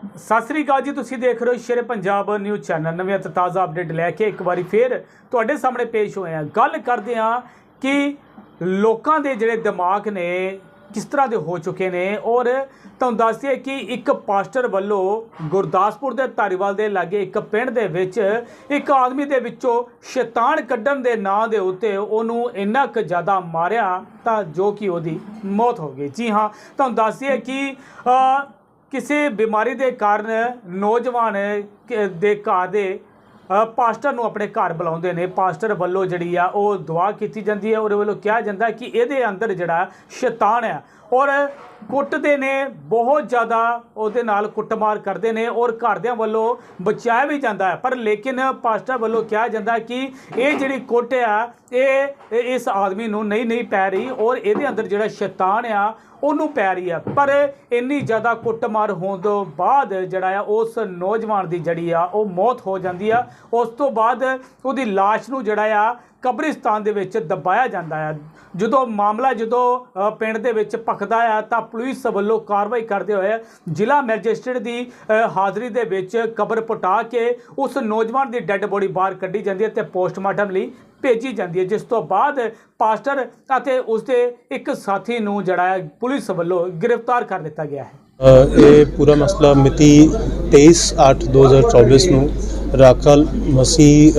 ਸਤਿ ਸ੍ਰੀ ਅਕਾਲ ਜੀ, ਤੁਸੀਂ ਦੇਖ ਰਹੇ ਹੋ ਸ਼ੇਰੇ ਪੰਜਾਬ ਨਿਊਜ਼ ਚੈਨਲ। ਨਵੇਂ ਅਤੇ ਤਾਜ਼ਾ ਅਪਡੇਟ ਲੈ ਕੇ ਇੱਕ ਵਾਰੀ ਫੇਰ ਤੁਹਾਡੇ ਸਾਹਮਣੇ ਪੇਸ਼ ਹੋਏ ਹਾਂ। ਗੱਲ ਕਰਦੇ ਹਾਂ ਕਿ ਲੋਕਾਂ ਦੇ ਜਿਹੜੇ ਦਿਮਾਗ ਨੇ ਕਿਸ ਤਰ੍ਹਾਂ ਦੇ ਹੋ ਚੁੱਕੇ ਨੇ ਔਰ ਤੁਹਾਨੂੰ ਦੱਸ ਦਈਏ ਕਿ ਇੱਕ ਪਾਸਟਰ ਵੱਲੋਂ ਗੁਰਦਾਸਪੁਰ ਦੇ ਧਾਰੀਵਾਲ ਦੇ ਲਾਗੇ ਇੱਕ ਪਿੰਡ ਦੇ ਵਿੱਚ ਇੱਕ ਆਦਮੀ ਦੇ ਵਿੱਚੋਂ ਸ਼ੈਤਾਨ ਕੱਢਣ ਦੇ ਨਾਂ ਦੇ ਉੱਤੇ ਉਹਨੂੰ ਇੰਨਾ ਕੁ ਜ਼ਿਆਦਾ ਮਾਰਿਆ ਤਾਂ ਜੋ ਕਿ ਉਹਦੀ ਮੌਤ ਹੋ ਗਈ। ਜੀ ਹਾਂ, ਤੁਹਾਨੂੰ ਦੱਸ ਦਈਏ ਕਿ ਕਿਸੇ ਬਿਮਾਰੀ ਦੇ ਕਾਰਨ ਨੌਜਵਾਨ ਦੇ ਘਰ ਦੇ ਪਾਸਟਰ ਨੂੰ ਆਪਣੇ ਘਰ ਬੁਲਾਉਂਦੇ ਨੇ। ਪਾਸਟਰ ਵੱਲੋਂ ਜਿਹੜੀ ਆ, ਉਹ ਦੁਆ ਕੀਤੀ ਜਾਂਦੀ ਹੈ। ਉਹਦੇ ਵੱਲੋਂ ਕਿਹਾ ਜਾਂਦਾ ਕਿ ਇਹਦੇ ਅੰਦਰ ਜਿਹੜਾ ਸ਼ੈਤਾਨ ਹੈ ਔਰ ਕੁੱਟਦੇ ਨੇ, ਬਹੁਤ ਜ਼ਿਆਦਾ ਉਹਦੇ ਨਾਲ ਕੁੱਟਮਾਰ ਕਰਦੇ ਨੇ ਔਰ ਘਰਦਿਆਂ ਵੱਲੋਂ ਬਚਾਇਆ ਵੀ ਜਾਂਦਾ ਹੈ। ਪਰ ਲੇਕਿਨ ਪਾਸਟਰ ਵੱਲੋਂ ਕਿਹਾ ਜਾਂਦਾ ਕਿ ਇਹ ਜਿਹੜੀ ਕੁੱਟ ਆ ਇਹ ਇਸ ਆਦਮੀ ਨੂੰ ਨਹੀਂ ਨਹੀਂ ਪੈ ਰਹੀ ਔਰ ਇਹਦੇ ਅੰਦਰ ਜਿਹੜਾ ਸ਼ੈਤਾਨ ਆ, ਉਹਨੂੰ ਪੈ ਰਹੀ ਆ। ਪਰ ਇੰਨੀ ਜ਼ਿਆਦਾ ਕੁੱਟਮਾਰ ਹੋਣ ਤੋਂ ਬਾਅਦ ਜਿਹੜਾ ਆ, ਉਸ ਨੌਜਵਾਨ ਦੀ ਜਿਹੜੀ ਆ, ਉਹ ਮੌਤ ਹੋ ਜਾਂਦੀ ਆ। ਉਸ ਤੋਂ ਬਾਅਦ ਉਹਦੀ ਲਾਸ਼ ਨੂੰ ਜਿਹੜਾ ਆ ਕਬਰਿਸਤਾਨ ਦੇ ਵਿੱਚ ਦਬਾਇਆ ਜਾਂਦਾ ਹੈ ਜਦੋਂ ਮਾਮਲਾ ਜਦੋਂ ਪਿੰਡ ਦੇ ਵਿੱਚ ਭਖਦਾ ਆ, ਤਾਂ ਪੁਲਿਸ ਵੱਲੋਂ ਕਾਰਵਾਈ ਕਰਦੇ ਹੋਏ ਜ਼ਿਲ੍ਹਾ ਮੈਜਿਸਟਰੇਟ ਦੀ ਹਾਜ਼ਰੀ ਦੇ ਵਿੱਚ ਕਬਰ ਪਟਾ ਕੇ ਉਸ ਨੌਜਵਾਨ ਦੀ ਡੈੱਡ ਬੋਡੀ ਬਾਹਰ ਕੱਢੀ ਜਾਂਦੀ ਹੈ ਤੇ ਪੋਸਟਮਾਰਟਮ ਲਈ ਭੇਜੀ ਜਾਂਦੀ ਹੈ, ਜਿਸ ਤੋਂ ਬਾਅਦ ਪਾਸਟਰ ਅਤੇ ਉਸਦੇ ਇੱਕ ਸਾਥੀ ਨੂੰ ਜਿਹੜਾ ਹੈ ਪੁਲਿਸ ਵੱਲੋਂ ਗ੍ਰਿਫਤਾਰ ਕਰ ਦਿੱਤਾ ਗਿਆ ਹੈ। ਇਹ ਪੂਰਾ ਮਸਲਾ ਮਿਤੀ 23/8/2024 ਨੂੰ ਰਾਖਲ ਮਸੀਹ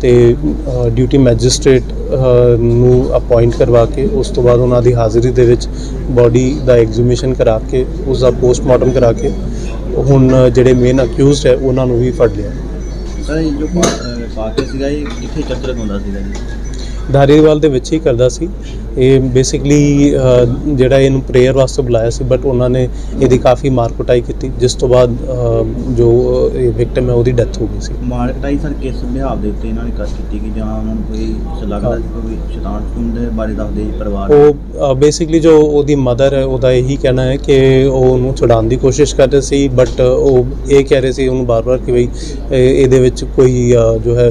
ਤੇ ਡਿਊਟੀ ਮੈਜਿਸਟ੍ਰੇਟ ਨੂੰ ਅਪਾਇੰਟ ਕਰਵਾ ਕੇ ਉਸ ਤੋਂ ਬਾਅਦ ਉਹਨਾਂ ਦੀ ਹਾਜ਼ਰੀ ਦੇ ਵਿੱਚ ਬਾਡੀ ਦਾ ਐਗਜ਼ੀਮੀਸ਼ਨ ਕਰਾ ਕੇ ਉਸ ਦਾ ਪੋਸਟਮਾਰਟਮ ਕਰਾ ਕੇ ਹੁਣ ਜਿਹੜੇ ਮੇਨ ਅਕਿਊਜ਼ਡ ਹੈ ਉਹਨਾਂ ਨੂੰ ਵੀ ਫੜ ਲਿਆ। ਸਰ ਇਹ ਜੋ ਪਾਕੇ ਸੀਗਾ ਇਹ ਕਿੱਥੇ ਚੱਕਰ ਲਗਾਉਂਦਾ ਸੀਗਾ ਜੀ? ਧਾਰੀਵਾਲ ਦੇ ਵਿੱਚ ਹੀ ਕਰਦਾ ਸੀ। ਇਹ ਬੇਸਿਕਲੀ ਜਿਹੜਾ ਇਹਨੂੰ ਪ੍ਰੇਅਰ ਵਾਸਤੇ ਬੁਲਾਇਆ ਸੀ ਬਟ ਉਹਨਾਂ ਨੇ ਇਹਦੀ ਕਾਫੀ ਮਾਰ ਕੁਟਾਈ ਕੀਤੀ ਜਿਸ ਤੋਂ ਬਾਅਦ ਜੋ ਇਹ ਵਿਕਟਮ ਹੈ ਉਹਦੀ ਡੈਥ ਹੋ ਗਈ ਸੀ। ਮਾਰਕਟਾਈ ਸਰ ਕਿਸ ਵਿਹਾਰ ਦੇ ਉੱਤੇ ਇਹਨਾਂ ਨੇ ਕਰ ਕੀਤੀ ਕਿ ਜਾਂ ਉਹਨਾਂ ਨੂੰ ਕੋਈ ਲੱਗਦਾ ਕੋਈ ਸ਼ੈਤਾਨ ਦੇ ਬਾਰੇ ਦੱਸਦੇ ਪਰਿਵਾਰ ਉਹ ਬੇਸਿਕਲੀ ਜੋ ਉਹਦੀ ਮਦਰ ਹੈ ਉਹਦਾ ਇਹੀ ਕਹਿਣਾ ਹੈ ਕਿ ਉਹ ਉਹਨੂੰ ਛੁਡਾਉਣ ਦੀ ਕੋਸ਼ਿਸ਼ ਕਰ ਰਹੇ ਸੀ ਬਟ ਉਹ ਇਹ ਕਹਿ ਰਹੇ ਸੀ ਉਹਨੂੰ ਬਾਰ-ਬਾਰ ਕਿ ਇਹ- ਇਹਦੇ ਵਿੱਚ ਕੋਈ ਜੋ ਹੈ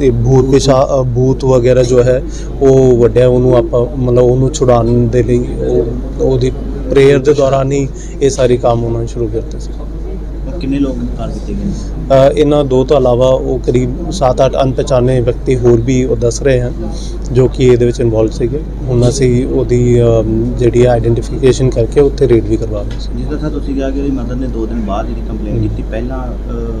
ਇਹ ਭੂਤ ਪਿਸ਼ਾ ਭੂਤ ਵਗੈਰਾ ਜੋ ਹੈ ਉਹ ਵੱਡਿਆ ਉਹਨੂੰ ਆਪਾਂ ਮਤਲਬ ਉਹਨੂੰ ਛੁਡਾਉਣ ਦੇ ਲਈ ਉਹ- ਉਹਦੀ ਪ੍ਰੇਅਰ ਦੇ ਦੌਰਾਨ ਹੀ ਇਹ ਸਾਰੇ ਕੰਮ ਉਹਨਾਂ ਨੇ ਸ਼ੁਰੂ ਕਰਤੇ ਸੀ। ਕਿੰਨੇ ਲੋਕ ਕਰ ਦਿੱਤੇ ਗਏ ਨੇ? ਅ, ਇਹਨਾਂ ਦੋ ਤੋਂ ਇਲਾਵਾ ਉਹ ਕਰੀਬ 7-8 ਅਣਪਛਾਣੇ ਵਿਅਕਤੀ ਹੋਰ ਵੀ ਉਹ ਦੱਸ ਰਹੇ ਹਨ ਜੋ ਕਿ ਇਹਦੇ ਵਿੱਚ ਇਨਵੋਲਵ ਸੀਗੇ। ਹੁਣ ਅਸੀਂ ਉਹਦੀ ਅਮ, ਜਿਹੜੀ ਆਈਡੈਂਟੀਫਿਕੇਸ਼ਨ ਕਰਕੇ ਉੱਥੇ ਰੇਡ ਵੀ ਕਰਵਾ ਰਹੇ ਸੀ। ਜਿਸ ਤਰ੍ਹਾਂ ਤੁਸੀਂ ਕਿਹਾ ਕਿ ਉਹਦੀ ਮਦਰ ਨੇ 2 ਦਿਨ ਬਾਅਦ ਜਿਹੜੀ ਕੰਪਲੇਂਟ ਕੀਤੀ ਪਹਿਲਾਂ ਅਹ,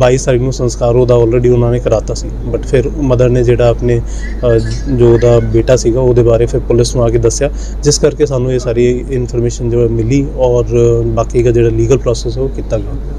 22 ਤਾਰੀਖ ਨੂੰ ਸੰਸਕਾਰ ਉਹਦਾ ਆਲਰੇਡੀ ਉਹਨਾਂ ਨੇ ਕਰਾਤਾ ਸੀ। ਬਟ ਫਿਰ ਮਦਰ ਨੇ ਜਿਹੜਾ ਆਪਣੇ ਜੋ ਉਹਦਾ ਬੇਟਾ ਸੀਗਾ, ਉਹਦੇ ਬਾਰੇ ਫਿਰ ਪੁਲਿਸ ਨੂੰ ਆ ਕੇ ਦੱਸਿਆ। ਜਿਸ ਕਰਕੇ ਸਾਨੂੰ ਇਹ ਸਾਰੀ ਇਨਫੋਰਮੇਸ਼ਨ ਜੋ ਮਿਲੀ ਔਰ ਬਾਕੀ ਦਾ ਜਿਹੜਾ ਲੀਗਲ ਪ੍ਰੋਸੈਸ ਉਹ ਕੀਤਾ ਗਿਆ।